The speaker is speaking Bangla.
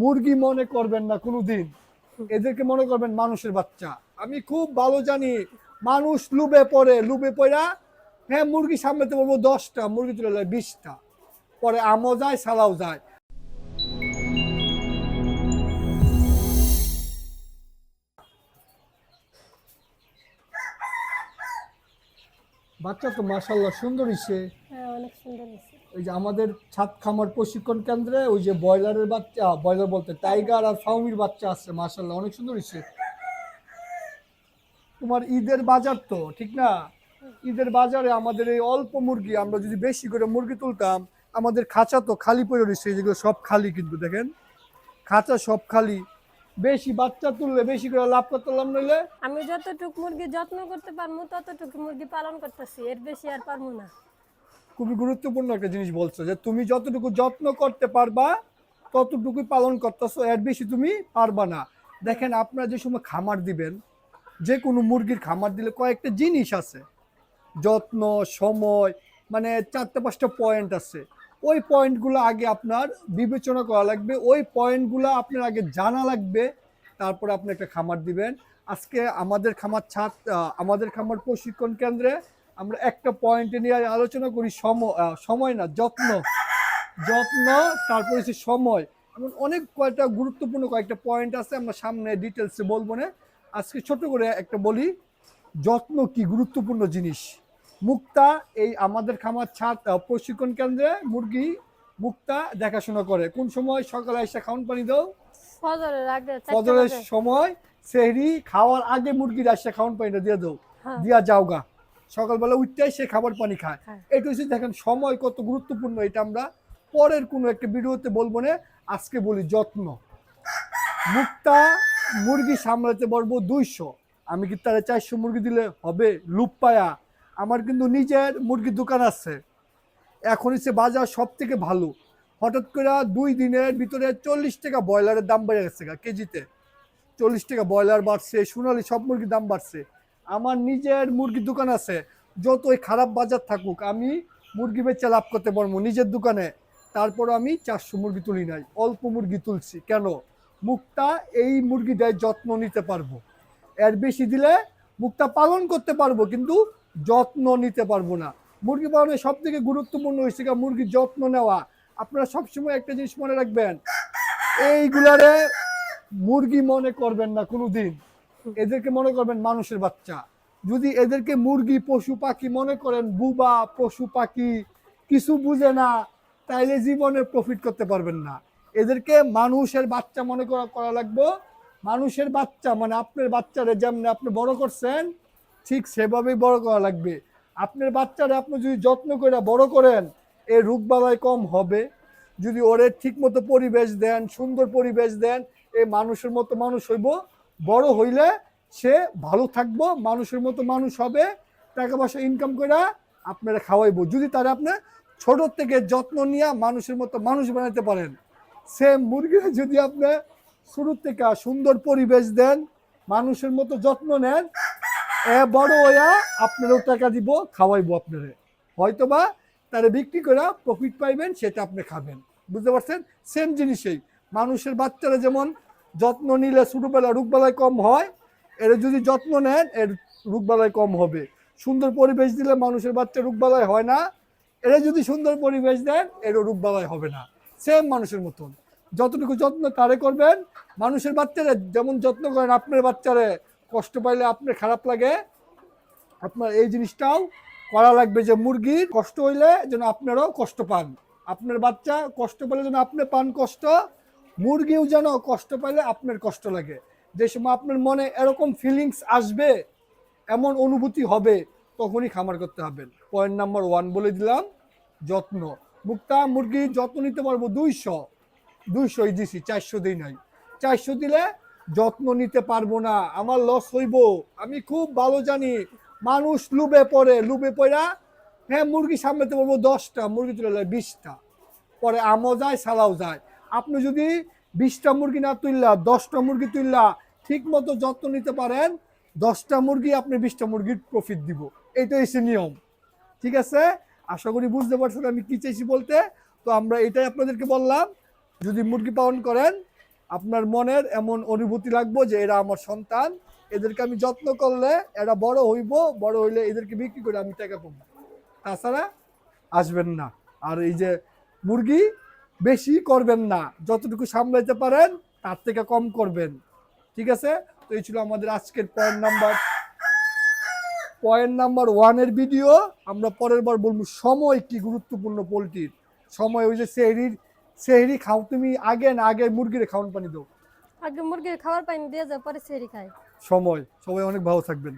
মুরগি মনে করবেন না কোনোদিন। এদেরকে মনে করবেন মানুষের বাচ্চা। আমি খুব ভালো জানি, মানুষ লুবে পড়ে, লুবে পড়া হ্যাঁ মুরগি সামলাতে বলব দশটা, মুরগি তুলে যায় বিশটা। পরে আমও যায়, সালাও যায়। বাচ্চা তো মাসাল্লাহ সুন্দর সে। অনেক সুন্দর হয়েছে। ওই যে আমাদের ছাদ খামার প্রশিক্ষণ কেন্দ্রে ওই যে ব্রয়লারের বাচ্চা ব্রয়লার বলতে টাইগার আর ফাউমির বাচ্চা আছে মাসাল্লাহ অনেক সুন্দর হয়েছে। তোমার ঈদের বাজার তো ঠিক না? ঈদের বাজারে আমাদের এই অল্প মুরগি আমরা যদি বেশি করে মুরগি তুলতাম আমাদের খাঁচা তো খালি পড়ে রয়েছে যেগুলো সব খালি কিন্তু দেখেন। খাঁচা সব খালি। বেশি বাচ্চা তুললে বেশি করে লাভ করতে পারলাম নইলে? আমি যতটুকু মুরগি যত্ন করতে পারব ততটুকু মুরগি পালন করতেছি এর বেশি আর পারব না। খুবই গুরুত্বপূর্ণ একটা জিনিস বলছো, যে তুমি যতটুকু যত্ন করতে পারবা, ততটুকুই পালন করতেছো, এর বেশি তুমি পারবা না। দেখেন, আপনারা যে সময় খামার দিবেন, যে কোনো মুরগির খামার দিলে কয়েকটা জিনিস আছে। যত্ন, সময় মানে চারটে, পাঁচটা পয়েন্ট আছে। ওই পয়েন্টগুলো আগে আপনার বিবেচনা করা লাগবে, ওই পয়েন্টগুলো আপনার আগে জানা লাগবে, তারপরে আপনি একটা খামার দিবেন। আজকে আমাদের খামার ছাদ আমাদের খামার প্রশিক্ষণ কেন্দ্রে আমরা একটা পয়েন্টে নিয়ে আলোচনা করি সময় সময় না যত্ন। যত্ন তারপরে হচ্ছে সময়। এমন অনেক কয়েকটা গুরুত্বপূর্ণ কয়েকটা পয়েন্ট আছে আমরা সামনে ডিটেলসে বলব না। আজকে ছোট করে একটা বলি যত্ন কি গুরুত্বপূর্ণ জিনিস? মুক্তা এই আমাদের খামার ছাদ প্রশিক্ষণ কেন্দ্রে মুরগি মুক্তা দেখাশোনা করে। কোন সময়? সকালে এসে খাওয়ান পানি দাও। ফজরের আগে ফজরের সময় সেহরি খাওয়ার আগে মুরগির আসে খাওয়ান পানিটা দিয়ে দাও। হ্যাঁ। দিয়া যাও গা সকালবেলা উঠতেই সে খাবার পানি খায়। হ্যাঁ। এটা হচ্ছে দেখেন সময় কত গুরুত্বপূর্ণ এটা আমরা পরের কোনো একটা ভিডিওতে বলব না আজকে বলি যত্ন। মুক্তা মুরগি সামলাতে পারব দুইশো। আমি কি তারা চারশো মুরগি দিলে হবে? লুপ পায়া। আমার কিন্তু নিজের মুরগির দোকান আছে। এখন হচ্ছে বাজার সব থেকে ভালো। হঠাৎ করে দুই দিনের ভিতরে চল্লিশ টাকা ব্রয়লারের দাম বেড়ে গেছে কেজিতে। চল্লিশ টাকা ব্রয়লার বাড়ছে সোনালি সব মুরগির দাম বাড়ছে। আমার নিজের মুরগির দোকান আছে। যতই খারাপ বাজার থাকুক, আমি মুরগি বেচে লাভ করতে পারব নিজের দোকানে। তারপর আমি চারশো মুরগি তুলি নাই, অল্প মুরগি তুলছি। কেন? মুক্তা এই মুরগিটার যত্ন নিতে পারব। এর বেশি দিলে মুক্তা পালন করতে পারব, কিন্তু যত্ন নিতে পারব না। মুরগি পালনের সব থেকে গুরুত্বপূর্ণ হয়েছে মুরগির যত্ন নেওয়া। আপনারা সবসময় একটা জিনিস মনে রাখবেন, এইগুলারে মুরগি মনে করবেন না কোনোদিন। এদেরকে মনে করবেন মানুষের বাচ্চা। যদি এদেরকে মুরগি, পশু, পাখি মনে করেন, বুবা, পশু, পাখি, কিছু বুঝে না, তাইলে জীবনে প্রফিট করতে পারবেন না। এদেরকে মানুষের বাচ্চা মনে করা করা লাগবে। মানুষের বাচ্চা মানে আপনার বাচ্চারে যেমন আপনি বড় করছেন, ঠিক সেভাবেই বড় করা লাগবে। আপনার বাচ্চারা আপনি যদি যত্ন করে বড় করেন, এর রোগবালাই কম হবে। যদি ওরে ঠিক মতো পরিবেশ দেন, সুন্দর পরিবেশ দেন এই মানুষের মতো মানুষ হইব বড় হইলে সে ভালো থাকব, মানুষের মতো মানুষ হবে, টাকা পয়সা ইনকাম করে আপনারা খাওয়াইবো। যদি তারা আপনি ছোট থেকে যত্ন নিয়ে মানুষের মতো মানুষ বানাতে পারেন সে মুরগি যদি আপনি শুরু থেকে সুন্দর পরিবেশ দেন, মানুষের মতো যত্ন নেন, এ বড় হইয়া আপনারও টাকা দিব, খাওয়াইবো আপনারে। হয়তোবা তারা বিক্রি করে প্রফিট পাইবেন, সেটা আপনি খাবেন। বুঝতে পারছেন? সেম জিনিসেই। মানুষের বাচ্চারা যেমন যত্ন নিলে ছোটোবেলা রোগবালাই কম হয়, এর যদি যত্ন নেন, এর রোগবালাই কম হবে। সুন্দর পরিবেশ দিলে মানুষের বাচ্চা রোগবালাই হয় না, এরা যদি সুন্দর পরিবেশ দেন, এরও রোগবালাই হবে না। সেম মানুষের মতন। যতটুকু যত্ন তারে করবেন, মানুষের বাচ্চারা যেমন যত্ন করেন আপনার বাচ্চারে, কষ্ট পাইলে আপনার খারাপ লাগে, আপনার এই জিনিসটাও করা লাগবে যে মুরগির কষ্ট হইলে যেন আপনারাও কষ্ট পান। আপনার বাচ্চা কষ্ট পেলে যেন আপনি পান কষ্ট মুরগিও যেন কষ্ট পাইলে আপনার কষ্ট লাগে। যে সময় আপনার মনে এরকম ফিলিংস আসবে, এমন অনুভূতি হবে, তখনই খামার করতে হবে পয়েন্ট নাম্বার ওয়ান বলে দিলাম, যত্ন। মুক্তা মুরগির যত্ন নিতে পারব দুইশো। দুইশোই দিছি, চারশো দিই নাই। চারশো দিলে যত্ন নিতে পারব না, আমার লস হইব। আমি খুব ভালো জানি, মানুষ লুবে পড়ে, লুবে পড়া হ্যাঁ মুরগি সামলাতে পারব দশটা, মুরগি তুলে বিশটা। পরে আমও যায় সালাও যায়। আপনি যদি বিশটা মুরগি না তুললা, দশটা মুরগি তুললা ঠিক মতো যত্ন নিতে পারেন, দশটা মুরগি আপনি বিশটা মুরগির প্রফিট দিব। এইটাই হচ্ছে নিয়ম। ঠিক আছে? আশা করি বুঝতে পারছেন আমি কি চাইছি বলতে? তো আমরা এটাই আপনাদেরকে বললাম, যদি মুরগি পালন করেন, আপনার মনের এমন অনুভূতি লাগবো যে এরা আমার সন্তান, এদেরকে আমি যত্ন করলে এরা বড় হইব, বড় হইলে এদেরকে বিক্রি করে আমি টাকা পাবো। তাছাড়া আসবেন না। আর এই যে মুরগি বেশি করবেন না। যতটুকু সামলাইতে পারেন তার থেকে কম করবেন। ঠিক আছে? তো এই ছিল আমাদের আজকের পয়েন্ট নাম্বার পয়েন্ট নাম্বার ওয়ানের ভিডিও আমরা পরের বার বলব সময় কি গুরুত্বপূর্ণ পোলট্রির। সময় ওই যে সেহরির সেহরি খাও তুমি আগে না আগে মুরগির খাওয়ান পানি দাও। আগে মুরগির খাবার পানি দিয়ে যায় পরে সেরি খায়। সময়। সবাই অনেক ভালো থাকবেন।